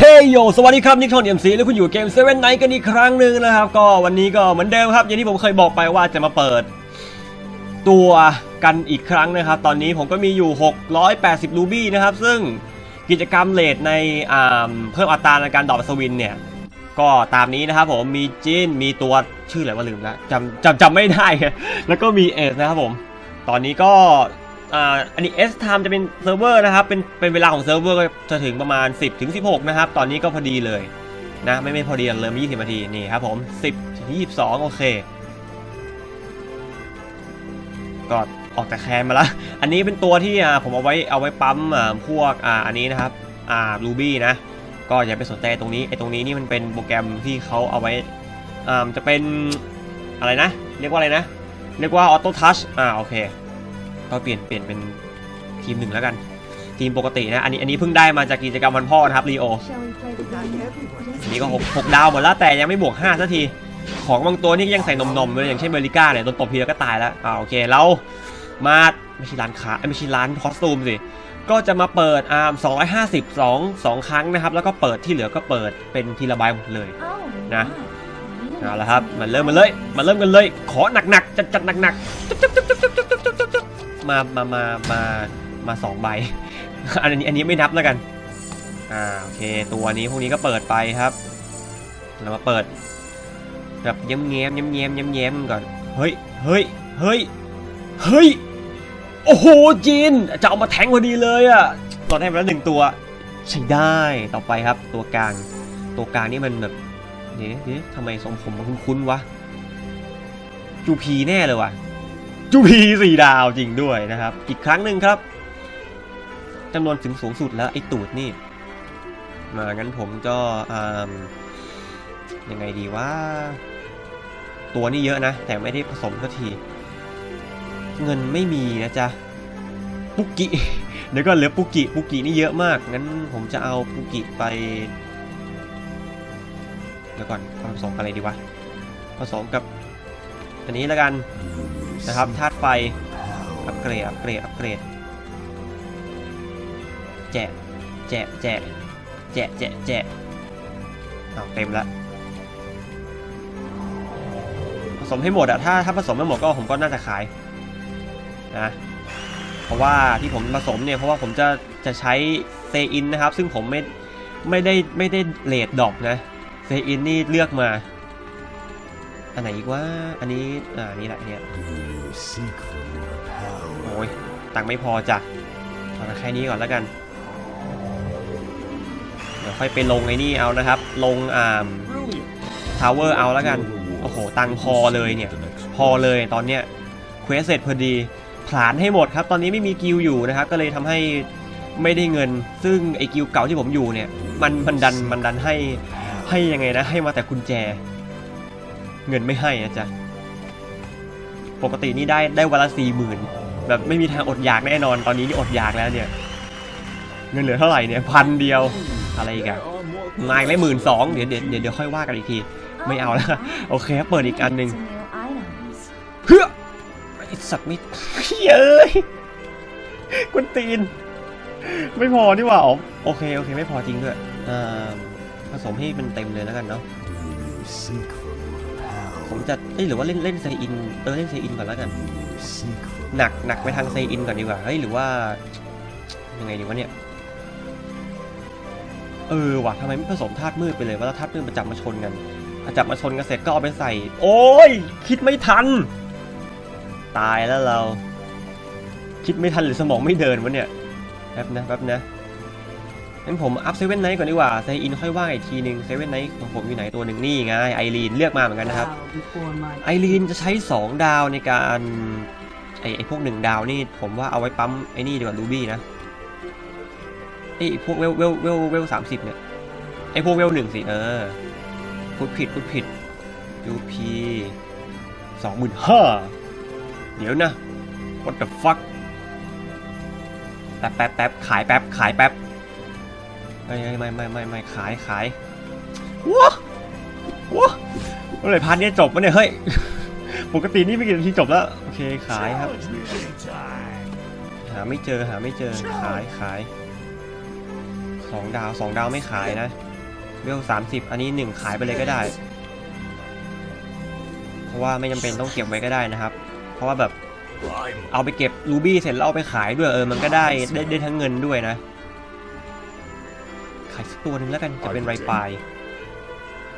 เฮ้ยโย สวัสดีครับ นิกทอนเอ็มซีแล้วคุณอยู่เกมเซเว่นไนท์กันอีกครั้งหนึ่งนะครับ ก็วันนี้ก็เหมือนเดิมครับ อย่างที่ผมเคยบอกไปว่าจะมาเปิด ตัวกันอีกครั้งนะครับ ตอนนี้ผมก็มีอยู่ 680 รูบี้นะครับ ซึ่งกิจกรรมเลทในเพิ่มอัตราในการดอปสวินเนี่ย ก็ตามนี้นะครับผมมีจินมีตัวชื่ออะไรว่าลืมแล้วจำจำจำไม่ได้ แล้วก็มีเอสนะครับผม ตอนนี้ก็ อ่าอันนี้ S time จะเป็นเซิร์ฟเวอร์นะครับ เป็นเป็นเวลาของเซิร์ฟเวอร์ก็จะถึงประมาณ 10 ถึง 16 นะครับ ตอนนี้ก็พอดีเลยนะไม่ไม่พอดีเลยมี20นาทีนี่ครับผม 10 ถึง 22 โอเค ก็ออกจากแคนมาล้วอันนี้เป็นตัวที่ผมเอาไว้เอาไว้ปั๊มพวกอ่าอันนี้นะครับอ่า Ruby นะ ก็อย่าไปสนใจตรงนี้ไอ้ตรงนี้นี่มันเป็นโปรแกรมที่เขาเอาไว้อ่าจะเป็นอะไรนะ เรียกว่าอะไรนะ เรียกว่า Auto Touch อ่าโอเค ก็เปลี่ยนเปลี่ยนเป็นทีมหนึ่งแล้วกัน ทีมปกตินะ อันนี้อันนี้เพิ่งได้มาจากกิจกรรมวันพ่อนะครับรีโอ Shall we play the game? อันนี้ก็หกหกดาวหมดแล้วแต่ยังไม่บวก5สักที ของบางตัวนี่ยังใส่นมๆเลยอย่างเช่นเบริก้าเนี่ยโดนตบทีแล้วก็ตายแล้วอ่าโอเคเรามาไม่ใช่ร้านค้าเอ้ยไม่ใช่ร้านคอสตูมสิก็จะมาเปิดอ่า250 2 2 ครั้งนะครับ แล้วก็เปิดที่เหลือก็เปิดเป็นทีละใบหมดเลย Oh, Nè. nice. เอาละครับมาเริ่มมาเลยมาเริ่มกันเลย ขอหนักๆจัดจัดหนักๆ มามามามามาสองใบ อันนี้อันนี้ไม่นับแล้วกันอ่าโอเคตัวนี้พวกนี้ก็เปิดไปครับเรามาเปิดแบบย้มแง้มย้มแง้มย้มแง้มก่อนเฮ้ยเฮ้ยเฮ้ยเฮ้ยโอ้โหจีนจะเอามาแทงพอดีเลยอะเราได้มาแล้วหนึ่งตัวใช้ได้ต่อไปครับ ตัวกลางตัวกลางนี่มันแบบเดี๋ยวเดี๋ยวทำไมทรงผมมันคุ้นๆวะจูพีแน่เลยว่ะ จูพีสี่ดาวจริงด้วยนะครับ อีกครั้งหนึ่งครับจำนวนถึงสูงสุดแล้วไอ้ตูดนี่ มางั้นผมก็ยังไงดีว่าตัวนี่เยอะนะ แต่ไม่ได้ผสมสักที เงินไม่มีนะจ๊ะ ปุกกิเดี๋ยวก็เหลือปุกกิปุกกินี่เยอะมาก งั้นผมจะเอาปุกกิไปเดี๋ยวก่อนผสมกับอะไรดีวะ ผสมกับ อันนี้แล้วกันนะครับธาตุไฟอัปเกรดอัปเกรดอัปเกรดแจะแจะแจะแจะแจะแจะเอาเต็มละผสมให้หมดอะถ้าถ้าผสมไม่หมดก็ผมก็น่าจะขายนะเพราะว่าที่ผมผสมเนี่ยเพราะว่าผมจะจะใช้เซอินนะครับ ซึ่งผมไม่ไม่ได้ไม่ได้เลดดอกนะเซอินนี่เลือกมา อันไหนอีกว่าอันนี้ อ่า นี่แหละเนี่ยโอ้ยตังค์ไม่พอจ้ะเอาแค่นี้ก่อนแล้วกัน เดี๋ยวค่อยไปลงไอ้นี่เอานะครับ ลงอ่าทาวเวอร์เอาแล้วกัน โอ้โห ตังค์พอเลยเนี่ย พอเลยตอนเนี้ยเควสเสร็จพอดีผลานให้หมดครับ ตอนนี้ไม่มีกิลอยู่นะครับ ก็เลยทำให้ไม่ได้เงิน ซึ่งไอ้กิลเก่าที่ผมอยู่เนี่ย มันมันดันมันดันให้ให้ยังไงนะ ให้มาแต่กุญแจ เงินไม่ให้นะจ๊ะ ปกตินี่ได้ได้วันละสี่หมื่นแบบไม่มีทางอดอยากแน่นอน ตอนนี้นี่อดอยากแล้วเนี่ย เงินเหลือเท่าไหร่เนี่ยพันเดียว อะไรอีกอะมาอีกไม่หมื่นสองเดี๋ยวเดี๋ยวเดี๋ยวค่อยว่ากันอีกที ไม่เอาแล้วโอเคเปิดอีกอันหนึ่งเพื่อไอสัตว์ไม่เฮ้ยกวนตีน ไม่พอนี่หว่าโอเคโอเค ไม่พอจริงด้วยอ่าผสมให้มันเต็มเลยแล้วกันเนาะ ผมจะเอ้ยหรือว่าเล่นเล่นไซอินเออเล่นไซอินก่อนแล้วกัน หนักหนักไปทางไซอินก่อนดีกว่าเฮ้ยหรือว่ายังไงดีวะเนี่ยเออว่ะทำไมไม่ผสมธาตุมืดไปเลยว่าธาตุมืดมาจับมาชนกันจับมาชนกันเสร็จก็เอาไปใส่ โอ้ยคิดไม่ทัน ตายแล้วเรา คิดไม่ทันหรือสมองไม่เดินวะเนี่ยแป๊บนะแป๊บนะ งั้นผมอัพเซเว่นไนท์ก่อนดีกว่าไซอินค่อยว่าอีกทีหนึ่งเซเว่นไนท์ของผมอยู่ไหนตัวหนึ่งนี่ไงไอรีนเลือกมาเหมือนกันนะครับ Bow before my ไอรีนจะใช้ 2 ดาวในการไอไอพวกหนึ่งดาวนี่ผมว่าเอาไว้ปั๊มไอนี่ดีกว่ารูบี้นะไอพวกเวลเวลเวลเวลสามสิบเนี่ยไอพวกเวลหนึ่งสิเออพูดผิดพูดผิดยูพีสองหมื่นห้าเดี๋ยวนะ what the fuck แป๊บแป๊บแป๊บขายแป๊บขายแป๊บ เอ้ยเอ้ยไม่ไม่ไม่ไม่ขายขายว้าว้าเมื่อไรพาร์ทนี้จบวะเนี่ยเฮ้ยปกตินี่ไม่กี่นาทีจบแล้วโอเคขายครับ หาไม่เจอหาไม่เจอขายขายสองดาวสองดาวไม่ขายนะเวลสามสิบอันนี้หนึ่งขายไปเลยก็ได้ เพราะว่าไม่จำเป็นต้องเก็บไว้ก็ได้นะครับ เพราะว่าแบบเอาไปเก็บรูบี้เสร็จแล้วเอาไปขายด้วยเออมันก็ได้ได้ได้ทั้งเงินด้วยนะ ขายสักตัวหนึงแล้วกันจะเป็นไรปลาย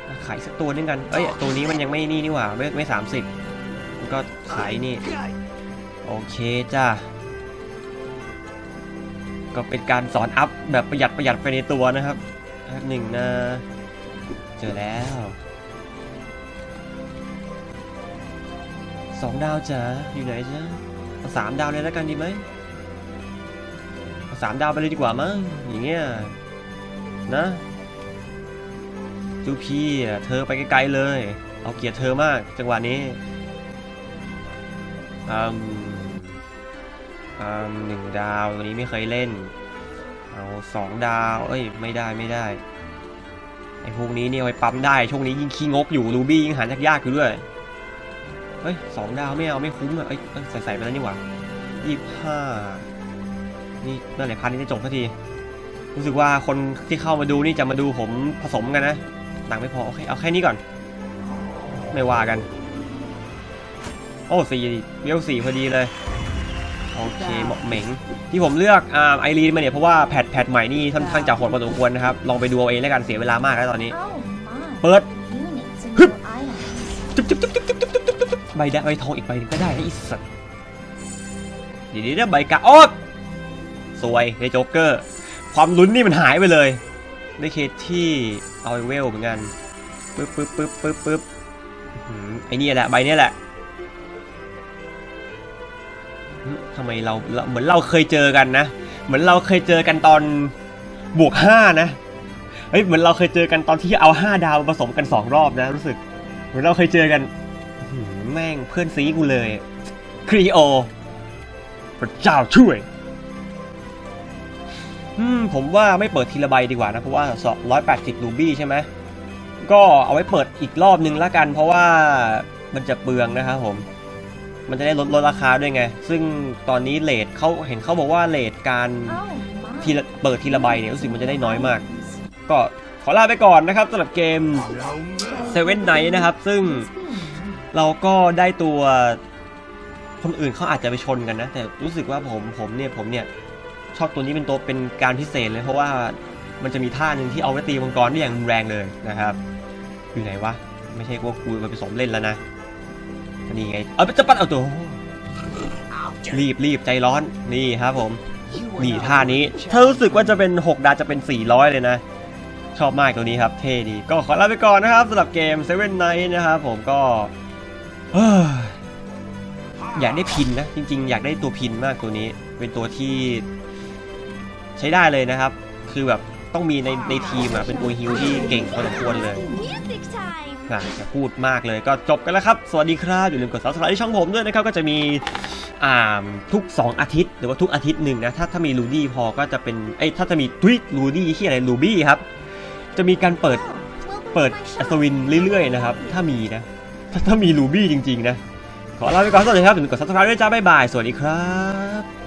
อะขายสักตัวหนึงกันเอ้ยตัวนี้มันยังไม่นี่นี่หว่าไม่ไม่สามสิบมันก็ขายนี่ โอเคจ้าก็เป็นการสอนอัพแบบประหยัดประหยัดไปในตัวนะครับแป๊บหนึ่งนะเจอแล้วสองดาวจ้ะอยู่ไหนจ้ะเอาสามดาวเลยแล้วกันดีไหมเอาสามดาวไปเลยดีกว่ามั้งอย่างเงี้ย นะจูพี่เธอไปไกลๆเลย เอาเกียรติเธอมากจังหวะนี้อืมอืมหนึ่งดาวตัวนี้ไม่เคยเล่น เอาสองดาว เอ้ย ไม่ได้ไม่ได้ไอ้พวกนี้เนี่ยไปปั๊มได้ ช่วงนี้ยิ่งขี้งกอยู่รูบี้ยิ่งหายากๆอยู่ด้วยเฮ้ยสองดาวไม่เอาไม่คุ้มอะเอ้ยใส่ใส่ไปแล้วนี่หว่ายี่ห้านี่เมื่อไหร่พันนี้จะจบสักที รู้สึกว่าคนที่เข้ามาดูนี่จะมาดูผมผสมกันนะหนังไม่พอโอเคเอาแค่นี้ก่อน ไม่ว่ากัน โอ้สี่เวลสี่พอดีเลย โอเคเหมาะเหม็ง ที่ผมเลือกอ่าไอรีนมาเนี่ยเพราะว่าแพทแพทใหม่นี่ค่อนข้างจะโหดพอสมควรนะครับ ลองไปดูเอาเองแล้วกันเสียเวลามากแล้วตอนนี้ Oh my. เปิด Units and Hup. your items. จุ๊บจุ๊บจุ๊บจุ๊บจุ๊บจุ๊บจุ๊บจุ๊บจุ๊บใบแดงใบทองอีกใบหนึงก็ได้นะอีสัตว์เดี๋ยวนี้นะใบกาโอ๊ตสวยในโจ๊กเกอร์ ความลุ้นนี่มันหายไปเลย ได้เคสที่เอาเวลเหมือนกันปึ๊บปึ๊บปึ๊บปึ๊บปึ๊บไอ้นี่แหละใบเนี้ยแหละทำไมเราเหมือนเราเคยเจอกันนะ เหมือนเราเคยเจอกันตอนบวกห้านะเฮ้ยเหมือนเราเคยเจอกันตอนที่เอาห้าดาวผสมกันสองรอบนะ รู้สึก เหมือนเราเคยเจอกันแม่งเพื่อนซีกูเลยครีโอพระเจ้าช่วย อืมผมว่าไม่เปิดทีละใบดีกว่านะ เพราะว่าสอบร้อยแปดสิบรูบี้ใช่ไหมก็เอาไว้เปิดอีกรอบนึงละกัน เพราะว่ามันจะเปลืองนะครับผม มันจะได้ลดลดราคาด้วยไง ซึ่งตอนนี้เลทเขาเห็นเขาบอกว่าเลทการ Oh my. ทีละเปิดทีละใบเนี่ยรู้สึกมันจะได้น้อยมาก ก็ขอลาไปก่อนนะครับสำหรับเกม no mercy. เซเว่นไนท์นะครับ ซึ่งเราก็ได้ตัวคนอื่นเขาอาจจะไปชนกันนะ แต่รู้สึกว่าผมผมเนี่ยผมเนี่ย ชอบตัวนี้เป็นตัวเป็นการพิเศษเลยเพราะว่ามันจะมีท่าหนึ่งที่เอาไว้ตีมังกรได้อย่างรุนแรงเลยนะครับ อยู่ไหนวะ ไม่ใช่ว่ากูมาผสมเล่นแล้วนะนี่ไง เอาไปจะปัดเอาตัวรีบรีบใจร้อนนี่ครับผมนี่ท่านี้ถ้ารู้สึกว่าจะเป็น 6 ดาจะเป็น 400 เลยนะ ชอบมากตัวนี้ครับ เท่ดี ก็ขอลาไปก่อนนะครับสำหรับเกม Seven Night นะครับผมก็อยากได้พินนะ จริง ๆ อยากได้ตัวพินมากตัวนี้ เป็นตัวที่ ใช้ได้เลยนะครับ คือแบบต้องมีในในทีมอะเป็นตัวฮิวที่เก่งพอสมควรเลย Music time. อะอย่าพูดมากเลยก็จบกันแล้วครับ สวัสดีครับ อย่าลืมกด subscribe ที่ช่องผมด้วยนะครับ ก็จะมีอ่าทุก 2 อาทิตย์หรือว่าทุกอาทิตย์หนึ่งนะ ถ้าถ้ามีรูดี้พอก็จะเป็นเอ้ยถ้าจะมีทวิตรูดี้ที่อะไรรูบี้ครับ จะมีการเปิด Welcome เปิด to my อั shop. ศวินเรื่อยๆนะครับ ถ้ามีนะ ถ้าถ้ามีรูบี้จริง ๆ นะ ขอลาไปก่อนสวัสดีครับอย่าลืมกด subscribe ด้วยจ้าบ๊ายบาย สวัสดีครับ